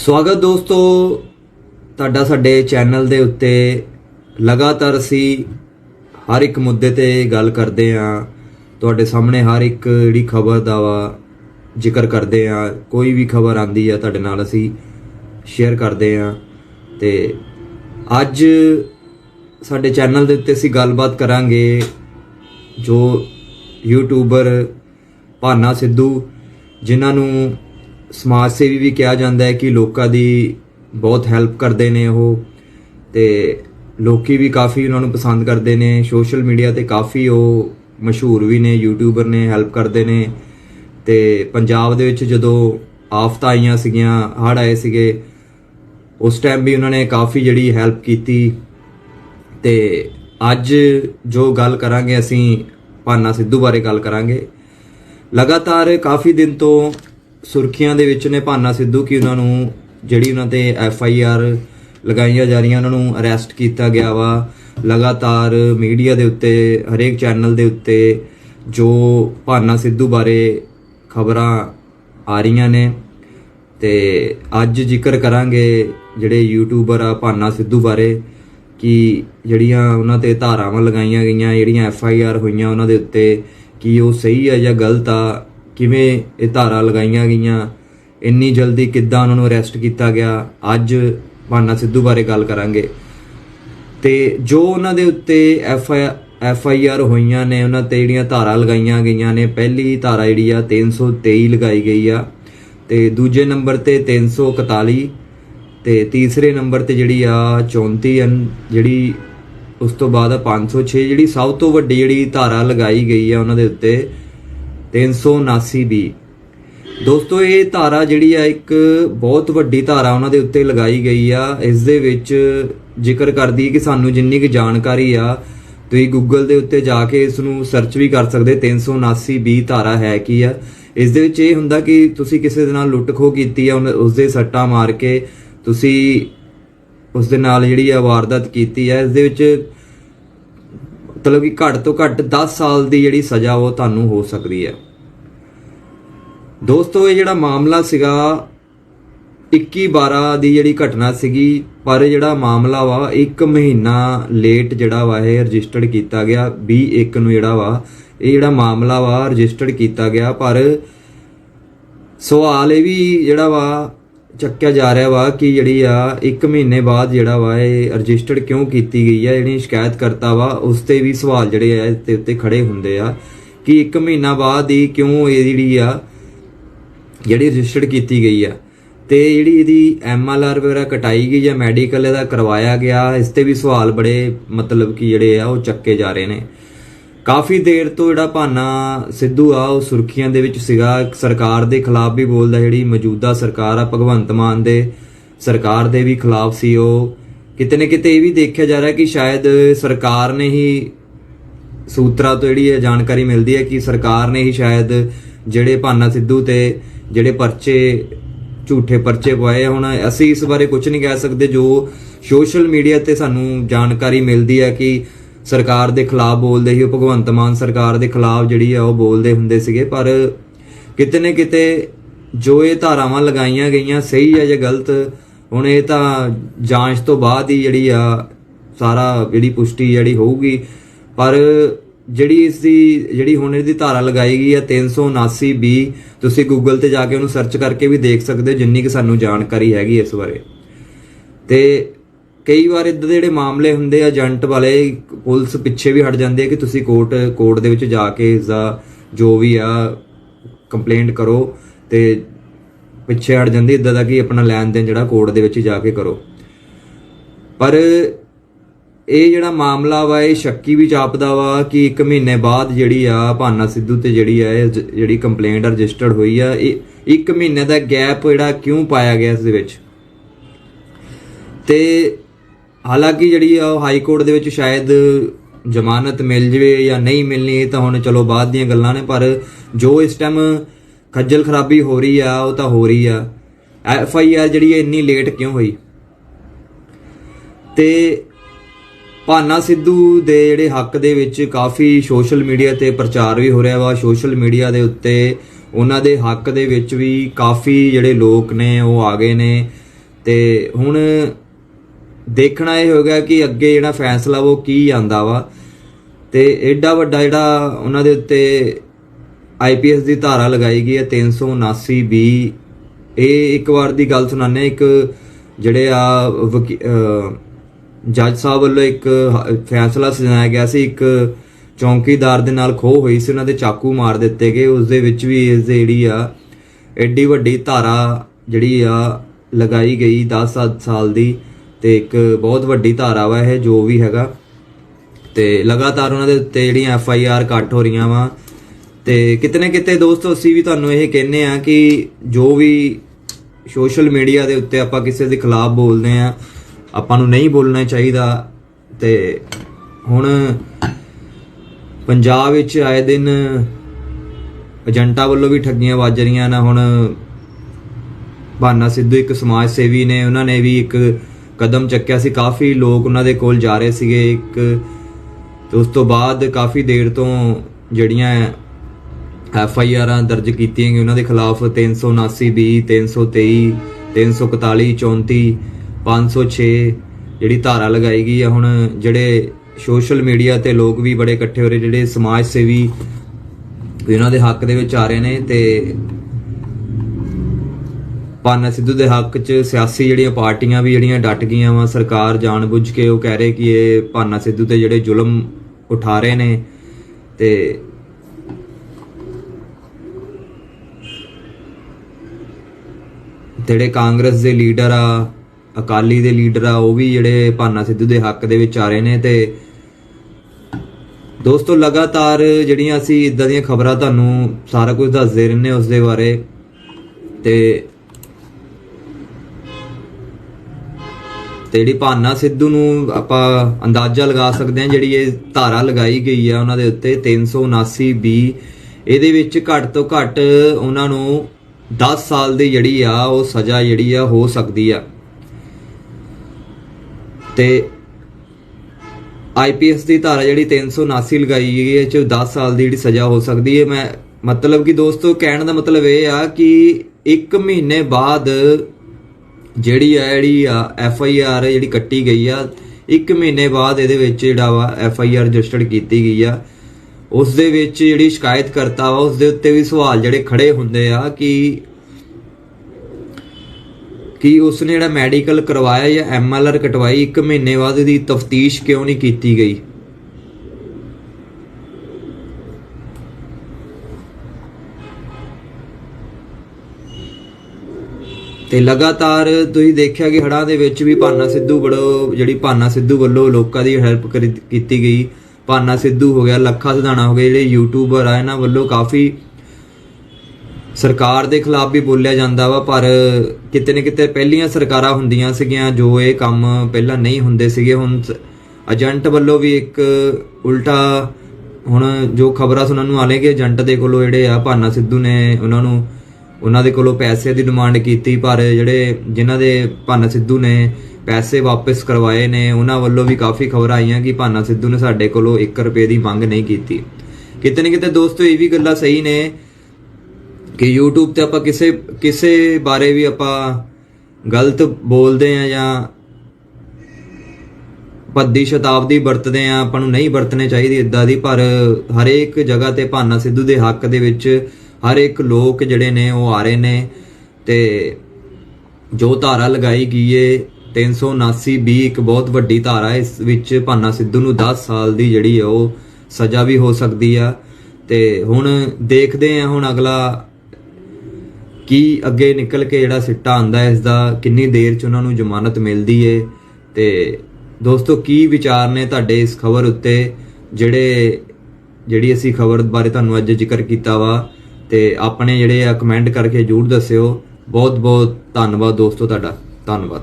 ਸਵਾਗਤ ਦੋਸਤੋ, ਤੁਹਾਡਾ ਸਾਡੇ ਚੈਨਲ ਦੇ ਉੱਤੇ ਲਗਾਤਾਰ ਅਸੀਂ ਹਰ ਇੱਕ ਮੁੱਦੇ ਤੇ ਗੱਲ ਕਰਦੇ ਆਂ ਤੁਹਾਡੇ ਸਾਹਮਣੇ ਹਰ ਇੱਕ ਜਿਹੜੀ ਖਬਰ ਦਾ ਵਾ ਜ਼ਿਕਰ ਕਰਦੇ ਆਂ ਕੋਈ ਵੀ ਖਬਰ ਆਂਦੀ ਆ, ਤੁਹਾਡੇ ਨਾਲ ਅਸੀਂ ਸ਼ੇਅਰ ਕਰਦੇ ਆਂ ਤੇ ਅੱਜ ਸਾਡੇ ਚੈਨਲ ਦੇ ਉੱਤੇ ਅਸੀਂ ਗੱਲਬਾਤ ਕਰਾਂਗੇ ਜੋ ਯੂਟਿਊਬਰ ਭਾਨਾ ਸਿੱਧੂ, ਜਿਨ੍ਹਾਂ ਨੂੰ ਸਮਾਜ ਸੇਵੀ ਵੀ ਕਿਹਾ ਜਾਂਦਾ ਹੈ ਕਿ ਲੋਕਾਂ ਦੀ ਬਹੁਤ ਹੈਲਪ ਕਰਦੇ ਨੇ ਉਹ ਤੇ ਲੋਕੀ ਵੀ ਕਾਫੀ ਉਹਨਾਂ ਨੂੰ ਪਸੰਦ ਕਰਦੇ ਨੇ ਸੋਸ਼ਲ ਮੀਡੀਆ ਤੇ ਕਾਫੀ ਉਹ ਮਸ਼ਹੂਰ ਵੀ ਨੇ ਯੂਟਿਊਬਰ ਨੇ ਹੈਲਪ ਕਰਦੇ ਨੇ ਤੇ ਪੰਜਾਬ ਦੇ ਵਿੱਚ ਜਦੋਂ ਆਫਤਾਂ ਆਈਆਂ ਸੀਗੀਆਂ, ਹੜ੍ਹ ਆਏ ਸੀਗੇ, ਉਸ ਟਾਈਮ ਵੀ ਉਹਨਾਂ ਨੇ ਕਾਫੀ ਜਿਹੜੀ ਹੈਲਪ ਕੀਤੀ ਤੇ ਅੱਜ ਜੋ ਗੱਲ ਕਰਾਂਗੇ ਅਸੀਂ, ਭਾਨਾ ਸਿੱਧੂ ਬਾਰੇ ਗੱਲ ਕਰਾਂਗੇ। ਲਗਾਤਾਰ ਕਾਫੀ ਦਿਨ ਤੋਂ ਸੁਰਖੀਆਂ ਦੇ ਵਿੱਚ ਨੇ ਭਾਨਾ ਸਿੱਧੂ ਕਿ ਉਹਨਾਂ ਨੂੰ ਜਿਹੜੀ ਉਹਨਾਂ ਤੇ ਐਫ ਆਈ ਆਰ ਲਗਾਈਆਂ ਜਾ ਰਹੀਆਂ, ਉਹਨਾਂ ਨੂੰ ਅਰੈਸਟ ਕੀਤਾ ਗਿਆ ਵਾ। ਲਗਾਤਾਰ ਮੀਡੀਆ ਦੇ ਉੱਤੇ, ਹਰੇਕ ਚੈਨਲ ਦੇ ਉੱਤੇ ਜੋ ਭਾਨਾ ਸਿੱਧੂ ਬਾਰੇ ਖਬਰਾਂ ਆ ਰਹੀਆਂ ਨੇ। ਤੇ ਅੱਜ ਜ਼ਿਕਰ ਕਰਾਂਗੇ ਜਿਹੜੇ ਯੂਟਿਊਬਰ ਆ ਭਾਨਾ ਸਿੱਧੂ ਬਾਰੇ ਕਿ ਜਿਹੜੀਆਂ ਉਹਨਾਂ ਤੇ ਧਾਰਾਵਾਂ ਲਗਾਈਆਂ ਗਈਆਂ, ਜਿਹੜੀਆਂ ਐਫ ਆਈ ਆਰ ਹੋਈਆਂ ਉਹਨਾਂ ਦੇ ਉੱਤੇ, ਕਿ ਉਹ ਸਹੀ ਆ ਜਾਂ ਗਲਤ ਆ। ਕਿਵੇਂ ਇਹ ਧਾਰਾ ਲਗਾਈਆਂ ਗਈਆਂ, ਇੰਨੀ ਜਲਦੀ ਕਿੱਦਾਂ ਉਹਨਾਂ ਨੂੰ ਅਰੈਸਟ ਕੀਤਾ ਗਿਆ, ਅੱਜ ਭਾਨਾ ਸਿੱਧੂ ਬਾਰੇ ਗੱਲ ਕਰਾਂਗੇ। ਤੇ ਜੋ ਉਹਨਾਂ ਦੇ ਉੱਤੇ F I F I R ਹੋਈਆਂ ਨੇ, ਉਹਨਾਂ ਤੇ ਜਿਹੜੀਆਂ ਧਾਰਾ ਲਗਾਈਆਂ ਗਈਆਂ ਨੇ, ਪਹਿਲੀ ਧਾਰਾ ਜਿਹੜੀ ਆ 323 ਲਗਾਈ ਗਈ ਆ, ਤੇ ਦੂਜੇ ਨੰਬਰ ਤੇ 341 ਤੇ ਤੀਸਰੇ ਨੰਬਰ ਤੇ ਜਿਹੜੀ ਆ 34 ਅਨ, ਜਿਹੜੀ ਉਸ ਤੋਂ ਬਾਅਦ ਆ 506 ਜਿਹੜੀ ਸਭ ਤੋਂ ਵੱਡੀ ਜਿਹੜੀ ਧਾਰਾ ਲਗਾਈ ਗਈ ਆ ਉਹਨਾਂ ਦੇ ਉੱਤੇ 379 ਬੀ। ਦੋਸਤੋ, ਇਹ ਧਾਰਾ ਜਿਹੜੀ ਆ, ਇੱਕ ਬਹੁਤ ਵੱਡੀ ਧਾਰਾ ਉਹਨਾਂ ਦੇ ਉੱਤੇ ਲਗਾਈ ਗਈ ਆ। ਇਸ ਦੇ ਵਿੱਚ ਜ਼ਿਕਰ ਕਰਦੀ ਕਿ ਸਾਨੂੰ ਜਿੰਨੀ ਕੁ ਜਾਣਕਾਰੀ ਆ, ਤੁਸੀਂ ਗੂਗਲ ਦੇ ਉੱਤੇ ਜਾ ਕੇ ਇਸ ਨੂੰ ਸਰਚ ਵੀ ਕਰ ਸਕਦੇ 379 ਬੀ ਧਾਰਾ ਹੈ ਕੀ ਆ। ਇਸ ਦੇ ਵਿੱਚ ਇਹ ਹੁੰਦਾ ਕਿ ਤੁਸੀਂ ਕਿਸੇ ਦੇ ਨਾਲ ਲੁੱਟ ਖੋਹ ਕੀਤੀ ਆ, ਉਹਨੇ- ਉਸ ਦੇ ਸੱਟਾਂ ਮਾਰ ਕੇ ਤੁਸੀਂ ਉਸ ਦੇ ਨਾਲ ਜਿਹੜੀ ਆ ਵਾਰਦਾਤ ਕੀਤੀ ਆ। ਇਸ ਦੇ ਵਿੱਚ ਮਤਲਬ ਕਿ ਘੱਟ ਤੋਂ ਘੱਟ 10 ਸਾਲ ਦੀ ਜਿਹੜੀ ਸਜ਼ਾ ਉਹ ਤੁਹਾਨੂੰ ਹੋ ਸਕਦੀ ਹੈ। ਦੋਸਤੋ, ਇਹ ਜਿਹੜਾ ਮਾਮਲਾ ਸੀਗਾ 21 12 ਦੀ ਜਿਹੜੀ ਘਟਨਾ ਸੀਗੀ, ਪਰ ਜਿਹੜਾ ਮਾਮਲਾ ਵਾ 1 ਮਹੀਨਾ ਲੇਟ ਜਿਹੜਾ ਵਾ, ਇਹ ਰਜਿਸਟਰਡ ਕੀਤਾ ਗਿਆ 20 1 ਨੂੰ ਜਿਹੜਾ ਵਾ, ਇਹ ਜਿਹੜਾ ਮਾਮਲਾ ਵਾ ਰਜਿਸਟਰਡ ਕੀਤਾ ਗਿਆ, ਪਰ ਸਵਾਲ ਇਹ ਵੀ ਜਿਹੜਾ ਵਾ ਚੱਕਿਆ ਜਾ ਰਿਹਾ ਵਾ ਕਿ ਜਿਹੜੀ ਆ 1 ਮਹੀਨੇ ਬਾਅਦ ਜਿਹੜਾ ਵਾ ਇਹ ਰਜਿਸਟਰਡ ਕਿਉਂ ਕੀਤੀ ਗਈ ਆ, ਜਿਹੜੀ ਸ਼ਿਕਾਇਤ ਕਰਤਾ ਵਾ, ਉਸ ਤੇ ਵੀ ਸਵਾਲ ਜਿਹੜੇ ਆ, ਇਸ ਤੇ ਉੱਤੇ ਖੜੇ ਹੁੰਦੇ ਆ ਕਿ 1 ਮਹੀਨਾ ਬਾਅਦ ਹੀ ਕਿਉਂ ਇਹ ਜਿਹੜੀ ਆ, ਜਿਹੜੀ ਰਜਿਸਟਰਡ ਕੀਤੀ ਗਈ ਆ। ਤੇ ਜਿਹੜੀ ਇਹਦੀ ਐਮਐਲਆਰ ਵਗੈਰਾ ਕਟਾਈ ਗਈ ਜਾਂ ਮੈਡੀਕਲ ਇਹਦਾ ਕਰਵਾਇਆ ਗਿਆ, ਇਸ ਤੇ ਵੀ ਸਵਾਲ ਬੜੇ ਮਤਲਬ ਕਿ ਜਿਹੜੇ ਆ, ਉਹ ਚੱਕੇ ਜਾ ਰਹੇ ਨੇ। ਕਾਫੀ ਦੇਰ ਤੋਂ ਜਿਹੜਾ ਭਾਨਾ ਸਿੱਧੂ ਆ, ਉਹ ਸੁਰਖੀਆਂ ਦੇ ਵਿੱਚ ਸੀਗਾ। ਸਰਕਾਰ ਦੇ ਖਿਲਾਫ ਵੀ ਬੋਲਦਾ, ਜਿਹੜੀ ਮੌਜੂਦਾ ਸਰਕਾਰ ਆ, ਭਗਵੰਤ ਮਾਨ ਦੇ ਸਰਕਾਰ ਦੇ ਵੀ ਖਿਲਾਫ ਸੀ ਉਹ। ਕਿਤੇ ਨਾ ਕਿਤੇ ਇਹ ਵੀ ਦੇਖਿਆ ਜਾ ਰਿਹਾ ਕਿ ਸ਼ਾਇਦ ਸਰਕਾਰ ਨੇ ਹੀ ਸੂਤਰਾਂ ਤੋਂ ਜਿਹੜੀ ਇਹ ਜਾਣਕਾਰੀ ਮਿਲਦੀ ਹੈ ਕਿ ਸਰਕਾਰ ਨੇ ਹੀ ਸ਼ਾਇਦ ਜਿਹੜੇ ਭਾਨਾ ਸਿੱਧੂ ਤੇ ਜਿਹੜੇ ਪਰਚੇ, ਝੂਠੇ ਪਰਚੇ ਪਵਾਏ ਹੁਣ ਅਸੀਂ ਇਸ ਬਾਰੇ ਕੁਝ ਨਹੀਂ ਕਹਿ ਸਕਦੇ। ਜੋ ਸੋਸ਼ਲ ਮੀਡੀਆ ਤੇ ਸਾਨੂੰ ਜਾਣਕਾਰੀ ਮਿਲਦੀ ਹੈ ਕਿ ਸਰਕਾਰ ਦੇ ਖਿਲਾਫ ਬੋਲਦੇ ਸੀ, ਉਹ ਭਗਵੰਤ ਮਾਨ ਸਰਕਾਰ ਦੇ ਖਿਲਾਫ ਜਿਹੜੀ ਆ, ਉਹ ਬੋਲਦੇ ਹੁੰਦੇ ਸੀਗੇ, ਪਰ ਕਿਤੇ ਨਾ ਕਿਤੇ ਜੋ ਇਹ ਧਾਰਾਵਾਂ ਲਗਾਈਆਂ ਗਈਆਂ, ਸਹੀ ਆ ਜਾਂ ਗਲਤ, ਹੁਣ ਇਹ ਤਾਂ ਜਾਂਚ ਤੋਂ ਬਾਅਦ ਹੀ ਜਿਹੜੀ ਆ, ਸਾਰਾ ਜਿਹੜੀ ਪੁਸ਼ਟੀ ਜਿਹੜੀ ਹੋਊਗੀ, ਪਰ ਜਿਹੜੀ ਇਸ ਦੀ, ਜਿਹੜੀ ਹੁਣ ਇਹਦੀ ਧਾਰਾ ਲਗਾਈ ਗਈ ਹੈ 379 ਬੀ ਤੁਸੀਂ ਗੂਗਲ ਤੇ ਜਾ ਕੇ ਉਹਨੂੰ ਸਰਚ ਕਰਕੇ ਵੀ ਦੇਖ ਸਕਦੇ ਹੋ, ਜਿੰਨੀ ਕਿ ਸਾਨੂੰ ਜਾਣਕਾਰੀ ਹੈਗੀ ਇਸ ਬਾਰੇ। ਤੇ ਕਈ ਵਾਰ ਇਦਾਂ ਦੇ ਜਿਹੜੇ ਮਾਮਲੇ ਹੁੰਦੇ ਆ, ਏਜੰਟ ਵਾਲੇ, ਪੁਲਿਸ ਪਿੱਛੇ ਵੀ ਹਟ ਜਾਂਦੇ ਆ ਕਿ ਤੁਸੀਂ ਕੋਰਟ ਕੋਰਟ ਦੇ ਵਿੱਚ ਜਾ ਕੇ ਇਸ ਦਾ ਜੋ ਵੀ ਆ ਕੰਪਲੇਂਟ ਕਰੋ ਤੇ ਪਿੱਛੇ ਹਟ ਜਾਂਦੀ, ਇਦਾਂ ਦਾ ਕਿ ਆਪਣਾ ਲੈਣ ਦੇਣ ਜਿਹੜਾ ਕੋਰਟ ਦੇ ਵਿੱਚ ਜਾ ਕੇ ਕਰੋ। ਪਰ ਇਹ ਜਿਹੜਾ ਮਾਮਲਾ ਵਾ, ਇਹ ਸ਼ੱਕੀ ਵੀ ਜਾਪਦਾ ਵਾ ਕਿ 1 ਮਹੀਨੇ ਬਾਅਦ ਜਿਹੜੀ ਆ, ਭਾਨਾ ਸਿੱਧੂ ਤੇ ਜਿਹੜੀ ਆ ਜਿਹੜੀ ਕੰਪਲੇਂਟ ਰਜਿਸਟਰਡ ਹੋਈ ਆ, ਇਹ 1 ਮਹੀਨੇ ਦਾ ਗੈਪ ਜਿਹੜਾ ਕਿਉਂ ਪਾਇਆ ਗਿਆ ਇਸ ਦੇ ਵਿੱਚ? ਤੇ ਹਾਲਾਂਕਿ ਜਿਹੜੀ ਆ ਉਹ ਹਾਈ ਕੋਰਟ ਦੇ ਵਿੱਚ ਸ਼ਾਇਦ ਜ਼ਮਾਨਤ ਮਿਲ ਜਵੇ ਜਾਂ ਨਹੀਂ ਮਿਲਣੀ, ਇਹ ਤਾਂ ਹੁਣ ਚਲੋ ਬਾਅਦ ਦੀਆਂ ਗੱਲਾਂ ਨੇ, ਪਰ ਜੋ ਇਸ ਟਾਈਮ ਖੱਜਲ ਖਰਾਬੀ ਹੋ ਰਹੀ ਆ, ਉਹ ਤਾਂ ਹੋ ਰਹੀ ਆ। ਐਫ ਆਈ ਆਰ ਜਿਹੜੀ ਹੈ ਇੰਨੀ ਲੇਟ ਕਿਉਂ ਹੋਈ? ਤੇ ਭਾਨਾ ਸਿੱਧੂ ਦੇ ਜਿਹੜੇ ਹੱਕ ਦੇ ਵਿੱਚ ਕਾਫੀ ਸੋਸ਼ਲ ਮੀਡੀਆ ਤੇ ਪ੍ਰਚਾਰ ਵੀ ਹੋ ਰਿਹਾ ਵਾ। ਸੋਸ਼ਲ ਮੀਡੀਆ ਦੇ ਉੱਤੇ ਉਹਨਾਂ ਦੇ ਹੱਕ ਦੇ ਵਿੱਚ ਵੀ ਕਾਫੀ ਜਿਹੜੇ ਲੋਕ ਨੇ, ਉਹ ਆ ਗਏ ਨੇ। ਤੇ ਹੁਣ ਦੇਖਣਾ ਇਹ ਹੋ ਕਿ ਅੱਗੇ ਜਿਹੜਾ ਫੈਸਲਾ ਉਹ ਕੀ ਆਂਦਾ ਵਾ। ਤੇ ਐਡਾ ਵੱਡਾ ਜਿਹੜਾ ਉਹਨਾਂ ਦੇ ਉੱਤੇ ਆਈਪੀਐਸ ਦੀ ਧਾਰਾ ਲਗਾਈ ਗਈ ਹੈ 379 ਬੀ। ਇਹ ਇੱਕ ਵਾਰ ਦੀ ਗੱਲ ਸੁਣਾਣੇ ਇੱਕ ਜਿਹੜੇ ਆ ਵਕੀ- ਜੱਜ ਸਾਹਿਬ ਵੱਲੋਂ ਇੱਕ ਫੈਸਲਾ ਸੁਣਾਇਆ ਗਿਆ ਸੀ, ਇੱਕ ਚੌਂਕੀਦਾਰ ਦੇ ਨਾਲ ਖੋਹ ਹੋਈ ਸੀ, ਉਹਨਾਂ ਦੇ ਚਾਕੂ ਮਾਰ ਦਿੱਤੇ ਗਏ। ਉਸ ਦੇ ਵਿੱਚ ਵੀ ਇਸ ਦੀ ਜਿਹੜੀ ਆ ਐਡੀ ਵੱਡੀ ਧਾਰਾ ਜਿਹੜੀ ਆ ਲਗਾਈ ਗਈ 10 ਸਾਲ ਦੀ। ਤੇ ਇੱਕ ਬਹੁਤ ਵੱਡੀ ਧਾਰਾ ਵਾ ਇਹ, ਜੋ ਵੀ ਹੈਗਾ। ਤੇ ਲਗਾਤਾਰ ਉਹਨਾਂ ਦੇ ਉੱਤੇ ਜਿਹੜੀਆਂ ਐਫ ਆਈ ਆਰ ਕੱਟ ਹੋ ਰਹੀਆਂ ਵਾ। ਤੇ ਕਿਤੇ ਨਾ ਕਿਤੇ ਦੋਸਤੋ, ਅਸੀਂ ਵੀ ਤੁਹਾਨੂੰ ਇਹ ਕਹਿੰਨੇ ਆ ਕਿ ਜੋ ਵੀ ਸੋਸ਼ਲ ਮੀਡੀਆ ਦੇ ਉੱਤੇ ਆਪਾਂ ਕਿਸੇ ਦੇ ਖਿਲਾਫ ਬੋਲਦੇ ਆ ਆਪਾਂ ਨੂੰ ਨਹੀਂ ਬੋਲਣਾ ਚਾਹੀਦਾ। ਤੇ ਹੁਣ ਪੰਜਾਬ ਵਿੱਚ ਆਏ ਦਿਨ ਏਜੰਟਾਂ ਵੱਲੋਂ ਵੀ ਠੱਗੀਆਂ ਵੱਜ ਰਹੀਆਂ ਨੇ। ਹੁਣ ਬਾਨਾ ਸਿੱਧੂ ਇੱਕ ਸਮਾਜ ਸੇਵੀ ਨੇ, ਉਹਨਾਂ ਨੇ ਵੀ ਇੱਕ ਕਦਮ ਚੱਕਿਆ ਸੀ। ਕਾਫੀ ਲੋਕ ਉਹਨਾਂ ਦੇ ਕੋਲ ਜਾ ਰਹੇ ਸੀਗੇ ਇੱਕ, ਤੇ ਉਸ ਤੋਂ ਬਾਅਦ ਕਾਫੀ ਦੇਰ ਤੋਂ ਜਿਹੜੀਆਂ ਐਫ ਆਈ ਆਰਾਂ ਦਰਜ ਕੀਤੀਆਂ ਗਈਆਂ, ਉਹਨਾਂ ਦੇ ਖਿਲਾਫ 379 ਬੀ 323 341 34 506 ਜਿਹੜੀ ਧਾਰਾ ਲਗਾਈ ਗਈ ਆ। ਹੁਣ ਜਿਹੜੇ ਸੋਸ਼ਲ ਮੀਡੀਆ ਤੇ ਲੋਕ ਵੀ ਬੜੇ ਇਕੱਠੇ ਹੋ ਰਹੇ, ਜਿਹੜੇ ਸਮਾਜ ਸੇਵੀ ਵੀ ਉਹਨਾਂ ਦੇ ਹੱਕ ਦੇ ਵਿੱਚ ਆ ਰਹੇ ਨੇ ਤੇ ਪਾਨਾ ਸਿੱਧੂ ਦੇ ਹੱਕ 'ਚ ਸਿਆਸੀ ਜਿਹੜੀਆਂ ਪਾਰਟੀਆਂ ਵੀ ਜਿਹੜੀਆਂ ਡਟ ਗਈਆਂ ਵਾ, ਸਰਕਾਰ ਜਾਣਬੁੱਝ ਕੇ ਉਹ ਕਹਿ ਰਹੇ ਕਿ ਇਹ ਪਾਨਾ ਸਿੱਧੂ ਤੇ ਜਿਹੜੇ ਜ਼ੁਲਮ ਉਠਾ ਰਹੇ ਨੇ ਤੇ ਜਿਹੜੇ ਕਾਂਗਰਸ ਦੇ ਲੀਡਰ ਆ, ਅਕਾਲੀ ਦੇ ਲੀਡਰ ਆ, ਉਹ ਵੀ ਜਿਹੜੇ ਭਾਨਾ ਸਿੱਧੂ ਦੇ ਹੱਕ ਦੇ ਵਿੱਚ ਆ ਰਹੇ ਨੇ ਤੇ ਦੋਸਤੋ ਲਗਾਤਾਰ ਜਿਹੜੀਆਂ ਅਸੀਂ ਇਦਾਂ ਦੀਆਂ ਖਬਰਾਂ ਤੁਹਾਨੂੰ ਸਾਰਾ ਕੁਝ ਦੱਸਦੇ ਰਹਿੰਦੇ ਉਸ ਦੇ ਬਾਰੇ ਤੇ ਤੇ ਜਿਹੜੀ ਭਾਨਾ ਸਿੱਧੂ ਨੂੰ ਆਪਾਂ ਅੰਦਾਜ਼ਾ ਲਗਾ ਸਕਦੇ ਹਾਂ, ਜਿਹੜੀ ਇਹ ਧਾਰਾ ਲਗਾਈ ਗਈ ਆ ਉਹਨਾਂ ਦੇ ਉੱਤੇ 379 ਬੀ ਇਹਦੇ ਵਿੱਚ ਘੱਟ ਤੋਂ ਘੱਟ ਉਹਨਾਂ ਨੂੰ 10 ਸਾਲ ਦੀ ਜਿਹੜੀ ਆ, ਉਹ ਸਜ਼ਾ ਜਿਹੜੀ ਆ, ਹੋ ਸਕਦੀ ਆ। ਤੇ ਆਈਪੀਐਸ ਦੀ ਧਾਰਾ ਜਿਹੜੀ 379 ਲਗਾਈ ਗਈ ਹੈ, ਇਹ ਚ 10 ਸਾਲ ਦੀ ਜਿਹੜੀ ਸਜ਼ਾ ਹੋ ਸਕਦੀ ਹੈ। ਮੈਂ ਮਤਲਬ ਕਿ ਦੋਸਤੋ, ਕਹਿਣ ਦਾ ਮਤਲਬ ਇਹ ਆ ਕਿ 1 ਮਹੀਨੇ ਬਾਅਦ ਜਿਹੜੀ ਆ ਜਿਹੜੀ ਆ ਐਫ ਆਈ ਆਰ ਜਿਹੜੀ ਕੱਟੀ ਗਈ ਆ 1 ਮਹੀਨੇ ਬਾਅਦ ਇਹਦੇ ਵਿੱਚ ਜਿਹੜਾ ਵਾ ਐਫ ਆਈ ਆਰ ਰਜਿਸਟਰਡ ਕੀਤੀ ਗਈ ਆ। ਉਸ ਦੇ ਵਿੱਚ ਜਿਹੜੀ ਸ਼ਿਕਾਇਤ ਕਰਤਾ ਵਾ ਉਸ ਦੇ ਉੱਤੇ ਵੀ ਸਵਾਲ ਜਿਹੜੇ ਖੜੇ ਹੁੰਦੇ ਆ ਕਿ ਕਿ ਉਸਨੇ ਜਿਹੜਾ ਮੈਡੀਕਲ ਕਰਵਾਇਆ ਜਾਂ ਐਮਐਲਆਰ ਕਟਵਾਈ 1 ਮਹੀਨੇ ਬਾਅਦ ਇਹਦੀ ਤਫਤੀਸ਼ ਕਿਉਂ ਨਹੀਂ ਕੀਤੀ ਗਈ? ਤੇ ਲਗਾਤਾਰ ਤੁਸੀਂ ਦੇਖਿਆ ਕਿ ਹੜਾਂ ਦੇ ਵਿੱਚ ਵੀ ਭਾਨਾ ਸਿੱਧੂ ਬੜੋ ਜਿਹੜੀ ਭਾਨਾ ਸਿੱਧੂ ਵੱਲੋਂ ਲੋਕਾਂ ਦੀ ਹੈਲਪ ਕੀਤੀ ਗਈ। ਭਾਨਾ ਸਿੱਧੂ ਹੋ ਗਿਆ, ਲੱਖਾ ਸਿਧਾਣਾ ਹੋ ਗਏ, ਜਿਹੜੇ ਯੂਟਿਊਬਰ ਆ, ਇਹਨਾਂ ਵੱਲੋਂ ਕਾਫੀ ਸਰਕਾਰ ਦੇ ਖਿਲਾਫ ਵੀ ਬੋਲਿਆ ਜਾਂਦਾ ਵਾ, ਪਰ ਕਿਤੇ ਨਾ ਕਿਤੇ ਪਹਿਲੀਆਂ ਸਰਕਾਰਾਂ ਹੁੰਦੀਆਂ ਸੀਗੀਆਂ, ਜੋ ਇਹ ਕੰਮ ਪਹਿਲਾਂ ਨਹੀਂ ਹੁੰਦੇ ਸੀਗੇ। ਹੁਣ ਏਜੰਟ ਵੱਲੋਂ ਵੀ ਇੱਕ ਉਲਟਾ ਹੁਣ ਜੋ ਖਬਰਾਂ ਸੁਣਨ ਨੂੰ ਆਲੇ ਕਿ ਏਜੰਟ ਦੇ ਕੋਲੋਂ ਜਿਹੜੇ ਆ, ਭਾਨਾ ਸਿੱਧੂ ਨੇ ਉਹਨਾਂ ਨੂੰ ਉਹਨਾਂ ਦੇ ਕੋਲੋਂ ਪੈਸੇ ਦੀ ਡਿਮਾਂਡ ਕੀਤੀ, ਪਰ ਜਿਹੜੇ ਜਿਨ੍ਹਾਂ ਦੇ ਭਾਨਾ ਸਿੱਧੂ ਨੇ ਪੈਸੇ ਵਾਪਸ ਕਰਵਾਏ ਨੇ, ਉਹਨਾਂ ਵੱਲੋਂ ਵੀ ਕਾਫੀ ਖਬਰਾਂ ਆਈਆਂ ਕਿ ਭਾਨਾ ਸਿੱਧੂ ਨੇ ਸਾਡੇ ਕੋਲੋਂ 1 ਰੁਪਏ ਦੀ ਮੰਗ ਨਹੀਂ ਕੀਤੀ। ਕਿਤੇ ਨਾ ਕਿਤੇ ਦੋਸਤੋ, ਇਹ ਵੀ ਗੱਲਾਂ ਸਹੀ ਨੇ ਕਿ YouTube ਤੇ ਆਪਾਂ ਕਿਸੇ ਕਿਸੇ ਬਾਰੇ ਵੀ ਆਪਾਂ ਗਲਤ ਬੋਲਦੇ ਆ ਜਾਂ ਪੱਦੀ ਸ਼ਤਾਬਦੀ ਵਰਤਦੇ ਆ ਆਪਾਂ ਨੂੰ ਨਹੀਂ ਵਰਤਣੇ ਚਾਹੀਦੀ ਇਦਾਂ ਦੀ, ਪਰ ਹਰੇਕ ਜਗ੍ਹਾ ਤੇ ਭਾਨਾ ਸਿੱਧੂ ਦੇ ਹੱਕ ਦੇ ਵਿੱਚ ਹਰ ਇੱਕ ਲੋਕ ਜਿਹੜੇ ਨੇ ਉਹ ਆ ਰਹੇ ਨੇ ਤੇ ਜੋ ਧਾਰਾ ਲਗਾਈ ਗਈ ਏ 379 ਬੀ ਇੱਕ ਬਹੁਤ ਵੱਡੀ ਧਾਰਾ ਇਸ ਵਿੱਚ ਭਾਨਾ ਸਿੱਧੂ ਨੂੰ 10 ਸਾਲ ਦੀ ਜਿਹੜੀ ਹੈ ਉਹ ਸਜ਼ਾ ਵੀ ਹੋ ਸਕਦੀ ਆ। ਤੇ ਹੁਣ ਦੇਖਦੇ ਆ ਹੁਣ ਅਗਲਾ ਕੀ ਅੱਗੇ ਨਿਕਲ ਕੇ ਜਿਹੜਾ ਸਿੱਟਾ ਆਂਦਾ ਇਸ ਦਾ ਕਿੰਨੀ ਦੇਰ ਚ ਉਹਨਾਂ ਨੂੰ ਜ਼ਮਾਨਤ ਮਿਲਦੀ ਏ। ਤੇ ਦੋਸਤੋ, ਕੀ ਵਿਚਾਰ ਨੇ ਤੁਹਾਡੇ ਇਸ ਖਬਰ ਉੱਤੇ? ਜਿਹੜੇ ਜਿਹੜੀ ਅਸੀਂ ਖਬਰ ਬਾਰੇ ਤੁਹਾਨੂੰ ਅੱਜ ਜ਼ਿਕਰ ਕੀਤਾ ਵਾ ਤੇ ਆਪਣੇ ਜਿਹੜੇ ਆ ਕਮੈਂਟ ਕਰਕੇ ਜਰੂਰ ਦੱਸਿਓ। ਬਹੁਤ ਬਹੁਤ ਧੰਨਵਾਦ ਦੋਸਤੋ ਤੁਹਾਡਾ। ਧੰਨਵਾਦ।